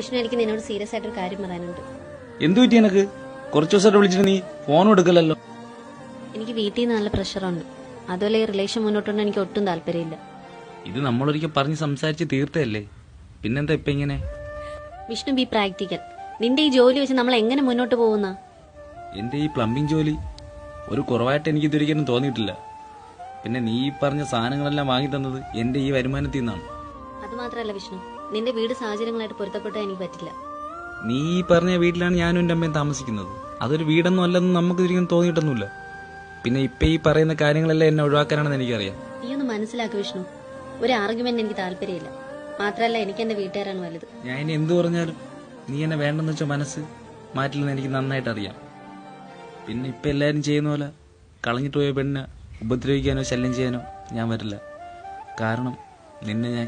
വിഷ്ണു എനിക്ക് നിന്നോട് സീരിയസ് ആയിട്ടൊരു കാര്യം പറയാനുണ്ട്. എന്തു പറ്റി എനക്ക് കുറച്ചു ദിവസമായിട്ട് വിളിച്ചിട്ട് നീ ഫോൺ എടുക്കലല്ലോ. എനിക്ക് വീട്ടിൽ നിന്ന് നല്ല പ്രഷറുണ്ട് അതുപോലെ ഈ റിലേഷൻ മുന്നോട്ടുണ്ട് എനിക്ക് ഒട്ടും താല്പര്യമില്ല. ഇത് നമ്മളൊരിക്കൽ പറഞ്ഞ് സംസാരിച്ച് തീർത്തല്ലേ പിന്നെന്താ ഇപ്പൊ ഇങ്ങനെ? വിഷ്ണു ബി പ്രാക്ടിക്കൽ നിന്റെ ഈ ജോലി വെച്ച് നമ്മൾ എങ്ങനെ മുന്നോട്ട് പോകുന്ന? എന്റെ ഈ പ്ലംബിംഗ് ജോലി ഒരു കുറവായിട്ട് എനിക്ക് ഇതൊരിക്കലും തോന്നിയിട്ടില്ല. പിന്നെ നീ ഈ പറഞ്ഞ സാധനങ്ങളെല്ലാം വാങ്ങി തന്നത് എന്റെ ഈ വരുമാനത്തിൽ നിന്നാണ്. അത് മാത്രമല്ല വിഷ്ണു നിന്റെ വീട് സാഹചര്യങ്ങളായിട്ട് പൊരുത്തപ്പെട്ടാൽ എനിക്ക് പറ്റില്ല. നീ ഈ പറഞ്ഞ വീട്ടിലാണ് ഞാനും എന്റെ അമ്മയും താമസിക്കുന്നത്. അതൊരു വീടൊന്നും അല്ലെന്ന് നമുക്ക് ഒരിക്കലും തോന്നിയിട്ടൊന്നുമില്ല. പിന്നെ ഇപ്പൊ ഈ പറയുന്ന കാര്യങ്ങളെല്ലാം എന്നെ ഒഴിവാക്കാനാണെന്ന് എനിക്കറിയാം. നീ ഒന്ന് മനസ്സിലാക്കി വിഷ്ണു. ഒരു ആർഗ്യുമെന്റ് എനിക്ക് താല്പര്യമില്ല. മാത്രല്ല എനിക്ക് എന്റെ വീട്ടുകാരാണ് വലുത്. ഞാൻ ഇനി എന്തു പറഞ്ഞാലും നീ എന്നെ വേണ്ടെന്ന് വെച്ച മനസ്സ് മാറ്റില്ലെന്ന് എനിക്ക് നന്നായിട്ട് അറിയാം. പിന്നെ ഇപ്പൊ എല്ലാരും ചെയ്യുന്ന പോലെ കളഞ്ഞിട്ട് പോയ പെണ്ണിനെ ഉപദ്രവിക്കാനോ ശല്യം ചെയ്യാനോ ഞാൻ വരില്ല. കാരണം നിന്നെ ഞാൻ